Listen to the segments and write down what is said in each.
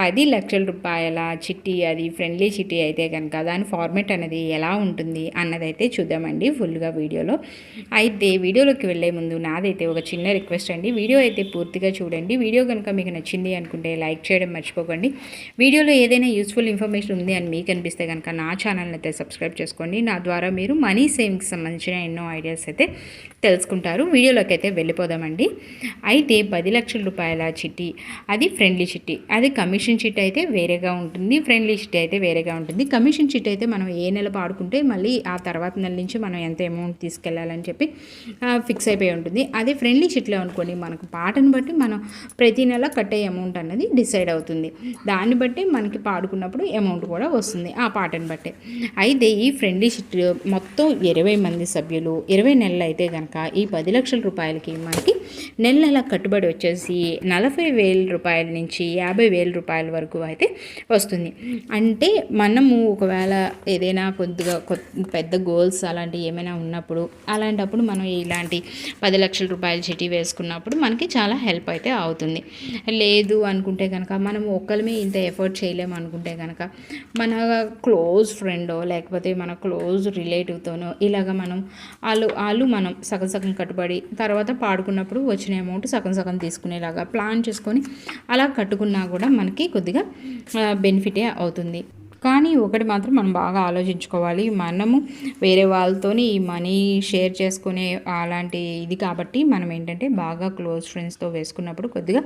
పది లక్షల రూపాయల చిట్టి అది ఫ్రెండ్లీ చిట్టి అయితే కనుక దాని ఫార్మేట్ అనేది ఎలా ఉంటుంది అన్నదైతే చూద్దామండి ఫుల్గా వీడియోలో. అయితే వీడియోలోకి వెళ్ళే ముందు నాదైతే ఒక చిన్న రిక్వెస్ట్ అండి. వీడియో అయితే పూర్తిగా చూడండి. వీడియో కనుక మీకు నచ్చింది అనుకుంటే లైక్ చేయడం మర్చిపోకండి. వీడియోలో ఏదైనా యూస్ఫుల్ ఇన్ఫర్మేషన్ ఉంది అని మీకు అనిపిస్తే కనుక నా ఛానల్ని అయితే సబ్స్క్రైబ్ చేసుకోండి. నా ద్వారా మీరు మనీ సేవింగ్స్ సంబంధించిన ఎన్నో ఐడియాస్ అయితే తెలుసుకుంటారు. వీడియోలోకి అయితే వెళ్ళిపోదామండి. అయితే పది లక్షల రూపాయల చిట్టి అది ఫ్రెండ్లీ చిట్టి అది కమిషన్ కమిషన్ షీట్ అయితే వేరేగా ఉంటుంది ఫ్రెండ్లీ షీట్ అయితే వేరేగా ఉంటుంది. కమిషన్ షీట్ అయితే మనం ఏ నెల పాడుకుంటే మళ్ళీ ఆ తర్వాత నెల నుంచి మనం ఎంత అమౌంట్ తీసుకెళ్ళాలని చెప్పి ఫిక్స్ అయిపోయి ఉంటుంది. అదే ఫ్రెండ్లీ షీట్లో అనుకోండి మనకు పాటను బట్టి మనం ప్రతి నెల కట్టే అమౌంట్ అన్నది డిసైడ్ అవుతుంది. దాన్ని బట్టి మనకి పాడుకున్నప్పుడు అమౌంట్ కూడా వస్తుంది ఆ పాటను బట్టి. అయితే ఈ ఫ్రెండ్లీ షీట్ మొత్తం ఇరవై మంది సభ్యులు ఇరవై నెలలు అయితే కనుక ఈ పది లక్షల రూపాయలకి మనకి నెల నెల కట్టుబడి వచ్చేసి నలభై వేల రూపాయల నుంచి యాభై వేల రూపాయలు వరకు అయితే వస్తుంది. అంటే మనము ఒకవేళ ఏదైనా కొద్దిగా పెద్ద గోల్స్ అలాంటివి ఏమైనా ఉన్నప్పుడు అలాంటప్పుడు మనం ఇలాంటి పది లక్షల రూపాయల చిట్టి వేసుకున్నప్పుడు మనకి చాలా హెల్ప్ అయితే అవుతుంది. లేదు అనుకుంటే కనుక మనం ఒక్కరిమే ఇంత ఎఫర్ట్ చేయలేము అనుకుంటే కనుక మన క్లోజ్ ఫ్రెండో లేకపోతే మన క్లోజ్ రిలేటివ్తోనో ఇలాగ మనం వాళ్ళు వాళ్ళు మనం సగం సగం కట్టుబడి తర్వాత పాడుకున్నప్పుడు వచ్చిన అమౌంట్ సగం సగం తీసుకునేలాగా ప్లాన్ చేసుకొని అలా కట్టుకున్నా కూడా మనకి కొద్దిగా బెనిఫిటే అవుతుంది. కానీ ఒకటి మాత్రం మనం బాగా ఆలోచించుకోవాలి. మనము వేరే వాళ్ళతోని ఈ మనీ షేర్ చేసుకునే అలాంటి ఇది కాబట్టి మనం ఏంటంటే బాగా క్లోజ్ ఫ్రెండ్స్తో వేసుకున్నప్పుడు కొద్దిగా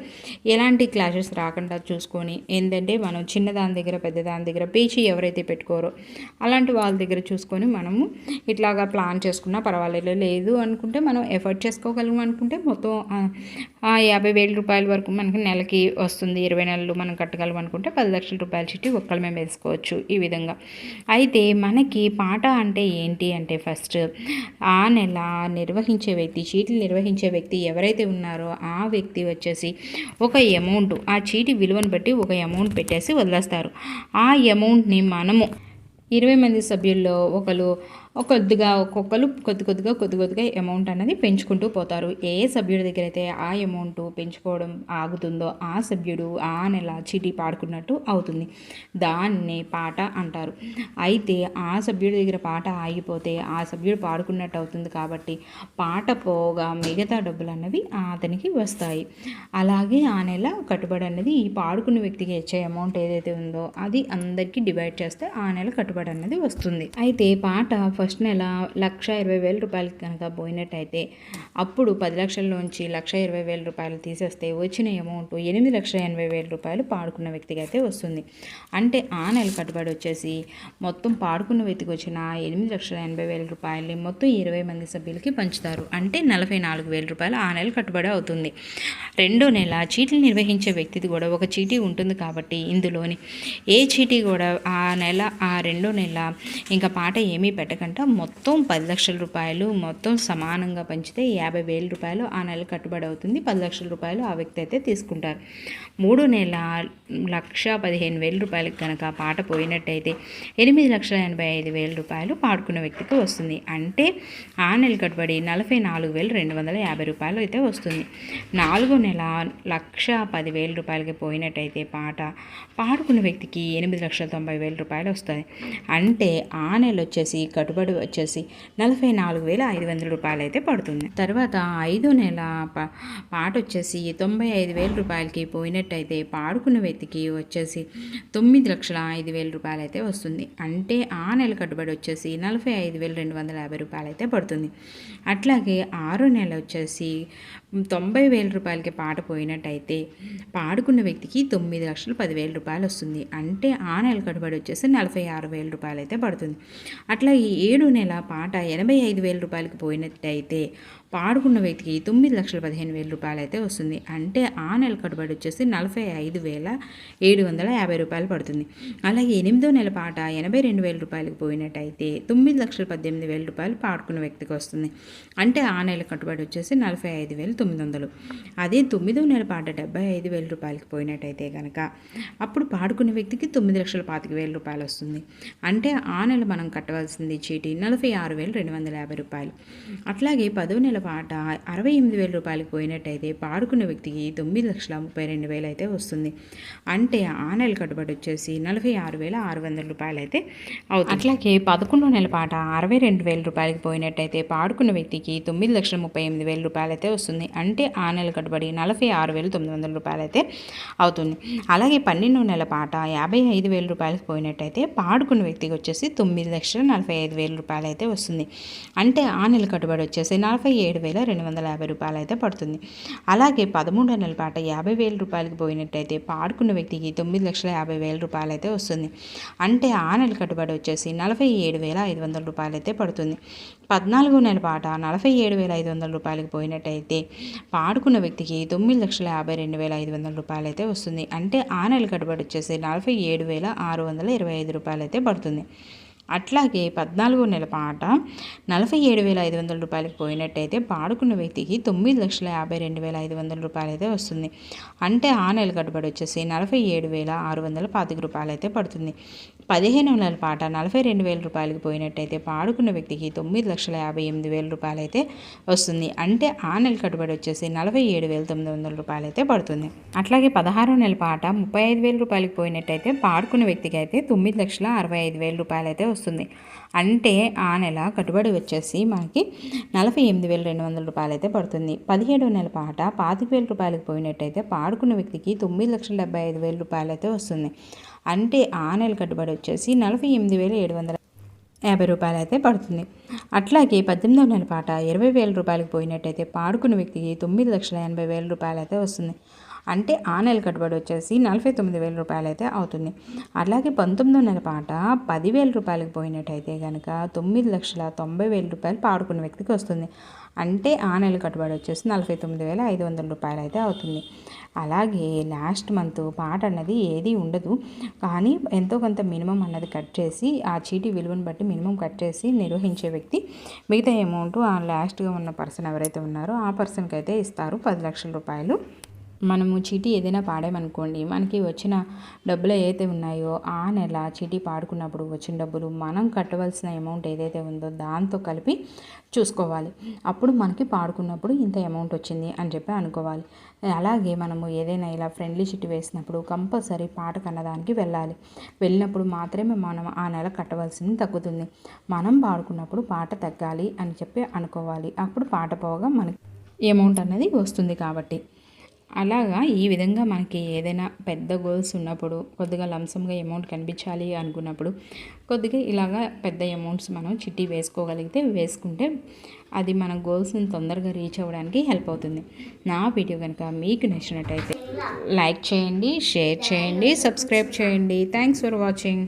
ఎలాంటి క్లాషెస్ రాకుండా చూసుకొని ఏంటంటే మనం చిన్న దాని దగ్గర పెద్ద దాని దగ్గర పేచి ఎవరైతే పెట్టుకోరో అలాంటి వాళ్ళ దగ్గర చూసుకొని మనము ఇట్లాగా ప్లాన్ చేసుకున్నా పర్వాలేదు. లేదు అనుకుంటే మనం ఎఫర్ట్ చేసుకోగలం అనుకుంటే మొత్తం యాభై వేల రూపాయల వరకు మనకి నెలకి వస్తుంది. ఇరవై నెలలు మనం కట్టగలం అనుకుంటే పది లక్షల రూపాయల చిట్టి ఒక్కళ్ళు మేము వేసుకోవచ్చు. చేసుకోవచ్చు ఈ విధంగా. అయితే మనకి పాట అంటే ఏంటి అంటే ఫస్ట్ ఆ నెల నిర్వహించే వ్యక్తి చీటీలు నిర్వహించే వ్యక్తి ఎవరైతే ఉన్నారో ఆ వ్యక్తి వచ్చేసి ఒక అమౌంట్ ఆ చీటి విలువను బట్టి ఒక అమౌంట్ పెట్టేసి వదిలేస్తారు. ఆ అమౌంట్ని మనము ఇరవై మంది సభ్యుల్లో ఒకరు కొద్దిగా ఒక్కొక్కరు కొద్ది కొద్దిగా కొద్ది కొద్దిగా అమౌంట్ అనేది పెంచుకుంటూ పోతారు. ఏ సభ్యుడి దగ్గర అయితే ఆ అమౌంట్ పెంచుకోవడం ఆగుతుందో ఆ సభ్యుడు ఆ నెల చీటీ పాడుకున్నట్టు అవుతుంది. దాన్నే పాట అంటారు. అయితే ఆ సభ్యుడి దగ్గర పాట ఆగిపోతే ఆ సభ్యుడు పాడుకున్నట్టు అవుతుంది కాబట్టి పాట పోగా మిగతా డబ్బులు అన్నవి అతనికి వస్తాయి. అలాగే ఆ నెల కట్టుబడి అనేది ఈ పాడుకున్న వ్యక్తికి ఇచ్చే అమౌంట్ ఏదైతే ఉందో అది అందరికీ డివైడ్ చేస్తే ఆ నెల కట్టుబడి అనేది వస్తుంది. అయితే పాట ఫస్ట్ నెల లక్ష ఇరవై వేల రూపాయలకి కనుక పోయినట్టయితే అప్పుడు పది లక్షల్లోంచి లక్ష ఇరవై వేల రూపాయలు తీసేస్తే వచ్చిన అమౌంట్ ఎనిమిది లక్షల ఎనభై వేల రూపాయలు పాడుకున్న వ్యక్తికి అయితే వస్తుంది. అంటే ఆ నెల కట్టుబడి వచ్చేసి మొత్తం పాడుకున్న వ్యక్తికి వచ్చిన ఎనిమిది లక్షల ఎనభై వేల రూపాయలని మొత్తం ఇరవై మంది సభ్యులకి పంచుతారు. అంటే నలభై నాలుగు వేల రూపాయలు ఆ నెల కట్టుబడి అవుతుంది. రెండో నెల చీటీలు నిర్వహించే వ్యక్తిది కూడా ఒక చీటీ ఉంటుంది కాబట్టి ఇందులోని ఏ చీటీ కూడా ఆ నెల ఆ రెండో నెల ఇంకా పాట ఏమీ పెట్టకండి అంట మొత్తం పది లక్షల రూపాయలు మొత్తం సమానంగా పంచితే యాభై వేల రూపాయలు ఆ నెల కట్టుబడి అవుతుంది. పది లక్షల రూపాయలు ఆ వ్యక్తి అయితే తీసుకుంటారు. మూడు నెల లక్ష పదిహేను వేల రూపాయలకి కనుక పాట పోయినట్టయితే ఎనిమిది లక్షల ఎనభై ఐదు వేల రూపాయలు పాడుకున్న వ్యక్తికి వస్తుంది. అంటే ఆ నెల కట్టుబడి నలభై నాలుగు వేలు రెండు వందల యాభై రూపాయలు అయితే వస్తుంది. నాలుగో నెల లక్ష పదివేల రూపాయలకి పోయినట్టయితే పాట పాడుకున్న వ్యక్తికి ఎనిమిది లక్షల తొంభై వేల రూపాయలు వస్తుంది. అంటే ఆ నెల వచ్చేసి కట్టుబడి పెట్టుబడి వచ్చేసి నలభై నాలుగు వేల ఐదు వందల రూపాయలు అయితే పడుతుంది. తర్వాత ఐదు నెల పాట వచ్చేసి తొంభై ఐదు వేల రూపాయలకి పోయినట్టయితే పాడుకున్న వ్యక్తికి వచ్చేసి తొమ్మిది లక్షల ఐదు వేల రూపాయలు అయితే వస్తుంది. అంటే ఆ నెల కట్టుబడి వచ్చేసి నలభై ఐదు వేల రెండు వందల యాభై రూపాయలు అయితే పడుతుంది. అట్లాగే ఆరో నెల వచ్చేసి తొంభై వేల రూపాయలకి పాట పోయినట్టయితే పాడుకున్న వ్యక్తికి తొమ్మిది లక్షలు పదివేల రూపాయలు వస్తుంది. అంటే ఆ నెల కట్టుబడి వచ్చేసి నలభై ఆరు వేల రూపాయలు అయితే పడుతుంది. అట్లా ఈ ఏడు నెల పాట ఎనభై ఐదు వేల రూపాయలకు పోయినట్టయితే పాడుకున్న వ్యక్తికి తొమ్మిది లక్షల పదిహేను వేల రూపాయలు అయితే వస్తుంది. అంటే ఆ నెల కట్టుబడి వచ్చేసి నలభై ఐదు వేల ఏడు వందల యాభై రూపాయలు పడుతుంది. అలాగే ఎనిమిదో నెల పాట ఎనభై రెండు వేల రూపాయలకు పోయినట్టయితే తొమ్మిది లక్షల పద్దెనిమిది వేల రూపాయలు పాడుకున్న వ్యక్తికి వస్తుంది. అంటే ఆ నెల కట్టుబడి వచ్చేసి నలభై ఐదు వేల తొమ్మిది వందలు. అదే తొమ్మిదో నెల పాట డెబ్బై ఐదు వేల రూపాయలకి పోయినట్టయితే కనుక అప్పుడు పాడుకున్న వ్యక్తికి తొమ్మిది లక్షల పాతిక వేల రూపాయలు వస్తుంది. అంటే ఆ నెల మనం కట్టవలసింది చీటీ నలభై ఆరు వేల రెండు వందల యాభై రూపాయలు. అట్లాగే పదో నెల పాట అరవై ఎనిమిది వేల రూపాయలకి పోయినట్టయితే పాడుకున్న వ్యక్తికి తొమ్మిది లక్షల ముప్పై రెండు వేలు అయితే వస్తుంది. అంటే ఆ నెల కట్టుబడి వచ్చేసి నలభై ఆరు వేల ఆరు వందల రూపాయలు అయితే అవుతుంది. అట్లాగే పదకొండో నెల పాట అరవై రెండు వేల రూపాయలకి పోయినట్టయితే పాడుకున్న వ్యక్తికి తొమ్మిది లక్షల ముప్పై ఎనిమిది వేల రూపాయలు అయితే వస్తుంది. అంటే ఆ నెల కట్టుబడి నలభై ఆరు వేల తొమ్మిది వందల రూపాయలు అయితే అవుతుంది. అలాగే పన్నెండో నెల పాట యాభై ఐదు వేల రూపాయలకి పోయినట్టయితే పాడుకున్న వ్యక్తికి వచ్చేసి తొమ్మిది లక్షల నలభై ఐదు వేల రూపాయలు అయితే వస్తుంది. అంటే ఆ నెల కట్టుబడి వచ్చేసి నలభై ఏడు వేల రెండు వందల యాభై రూపాయలు అయితే పడుతుంది. అలాగే పదమూడు నెలల పాట యాభై వేల రూపాయలకి పోయినట్టయితే పాడుకున్న వ్యక్తికి తొమ్మిది లక్షల యాభై వేల రూపాయలు అయితే వస్తుంది. అంటే ఆ నెల కట్టుబడి వచ్చేసి నలభై ఏడు వేల ఐదు వందల రూపాయలు అయితే పడుతుంది. పద్నాలుగో నెల పాట నలభై ఏడు వేల ఐదు వందల రూపాయలకి పోయినట్టయితే పాడుకున్న వ్యక్తికి తొమ్మిది లక్షల యాభై రెండు వేల ఐదు వందల రూపాయలు అయితే వస్తుంది. అంటే ఆ నెల కట్టుబడి వచ్చేసి నలభై ఏడు వేల ఆరు వందల ఇరవై ఐదు రూపాయలు అయితే పడుతుంది. అట్లాగే పద్నాలుగో నెల పాట నలభై ఏడు వేల ఐదు వందల రూపాయలకి పోయినట్టయితే పాడుకున్న వ్యక్తికి తొమ్మిది లక్షల యాభై రెండు వేల ఐదు వందల రూపాయలు అయితే వస్తుంది. అంటే ఆ నెల కట్టుబడి వచ్చేసి నలభై ఏడు వేల ఆరు వందల పాతిక రూపాయలు అయితే పడుతుంది. పదిహేను నెలల పాట నలభై రెండు వేల రూపాయలకి పోయినట్టయితే పాడుకున్న వ్యక్తికి తొమ్మిది లక్షల యాభై ఎనిమిది వేల రూపాయలు అయితే వస్తుంది. అంటే ఆ నెల కట్టుబడి వచ్చేసి నలభై ఏడు వేల తొమ్మిది వందల రూపాయలు అయితే పడుతుంది. అట్లాగే పదహారో నెల పాట ముప్పై ఐదు వేల రూపాయలకి పోయినట్టయితే పాడుకున్న వ్యక్తికి అయితే తొమ్మిది లక్షల అరవై ఐదు వేల రూపాయలు అయితే వస్తుంది. అంటే ఆ నెల కట్టుబడి వచ్చేసి మనకి నలభై ఎనిమిది వేల రెండు వందల రూపాయలు అయితే పడుతుంది. పదిహేడో నెల పాట పాతిక వేల రూపాయలకు పోయినట్టయితే పాడుకున్న వ్యక్తికి తొమ్మిది లక్షల డెబ్బై ఐదు వేల రూపాయలు అయితే వస్తుంది. అంటే ఆ నెల కట్టుబడి వచ్చేసి నలభై ఎనిమిది వేల ఏడు వందల యాభై రూపాయలు అయితే పడుతుంది. అట్లాగే పద్దెనిమిదవ నెల పాట ఇరవై వేల రూపాయలకు పోయినట్టయితే పాడుకున్న వ్యక్తికి తొమ్మిది లక్షల ఎనభై వేల రూపాయలు అయితే వస్తుంది. అంటే ఆ నెల కట్టుబడి వచ్చేసి నలభై తొమ్మిది వేల రూపాయలు అయితే అవుతుంది. అలాగే పంతొమ్మిదో నెల పాట పదివేల రూపాయలకు పోయినట్టయితే కనుక తొమ్మిది లక్షల తొంభై వేల రూపాయలు పాడుకున్న వ్యక్తికి వస్తుంది. అంటే ఆ నెల కట్టుబడి వచ్చేసి నలభై తొమ్మిది వేల ఐదు వందల రూపాయలు అయితే అవుతుంది. అలాగే లాస్ట్ మంత్ పాట అన్నది ఏది ఉండదు. కానీ ఎంతో కొంత మినిమం అన్నది కట్ చేసి ఆ చీటీ విలువను బట్టి మినిమం కట్ చేసి నిర్వహించే వ్యక్తి మిగతా అమౌంట్ ఆ లాస్ట్గా ఉన్న పర్సన్ ఎవరైతే ఉన్నారో ఆ పర్సన్కి అయితే ఇస్తారు పది లక్షల రూపాయలు. మనము చీటీ ఏదైనా పాడామనుకోండి మనకి వచ్చిన డబ్బులు ఏదైతే ఉన్నాయో ఆ నెల చీటీ పాడుకున్నప్పుడు వచ్చిన డబ్బులు మనం కట్టవలసిన అమౌంట్ ఏదైతే ఉందో దాంతో కలిపి చూసుకోవాలి. అప్పుడు మనకి పాడుకున్నప్పుడు ఇంత అమౌంట్ వచ్చింది అని చెప్పి అనుకోవాలి. అలాగే మనము ఏదైనా ఇలా ఫ్రెండ్లీ చిట్టి వేసినప్పుడు కంపల్సరీ పాట కన్నదానికి వెళ్ళాలి. వెళ్ళినప్పుడు మాత్రమే మనం ఆ నెల కట్టవలసింది తగ్గుతుంది. మనం పాడుకున్నప్పుడు పాట తగ్గాలి అని చెప్పి అనుకోవాలి. అప్పుడు పాట పోగా మనకి అమౌంట్ అనేది వస్తుంది కాబట్టి. అలాగా ఈ విధంగా మనకి ఏదైనా పెద్ద గోల్స్ ఉన్నప్పుడు కొద్దిగా లంసంగా అమౌంట్ కనిపించాలి అనుకున్నప్పుడు కొద్దిగా ఇలాగా పెద్ద అమౌంట్స్ మనం చిట్టి వేసుకోగలిగితే వేసుకుంటే అది మన గోల్స్ని తొందరగా రీచ్ అవ్వడానికి హెల్ప్ అవుతుంది. నా వీడియో కనుక మీకు నచ్చినట్టయితే లైక్ చేయండి షేర్ చేయండి సబ్స్క్రైబ్ చేయండి. Thanks for watching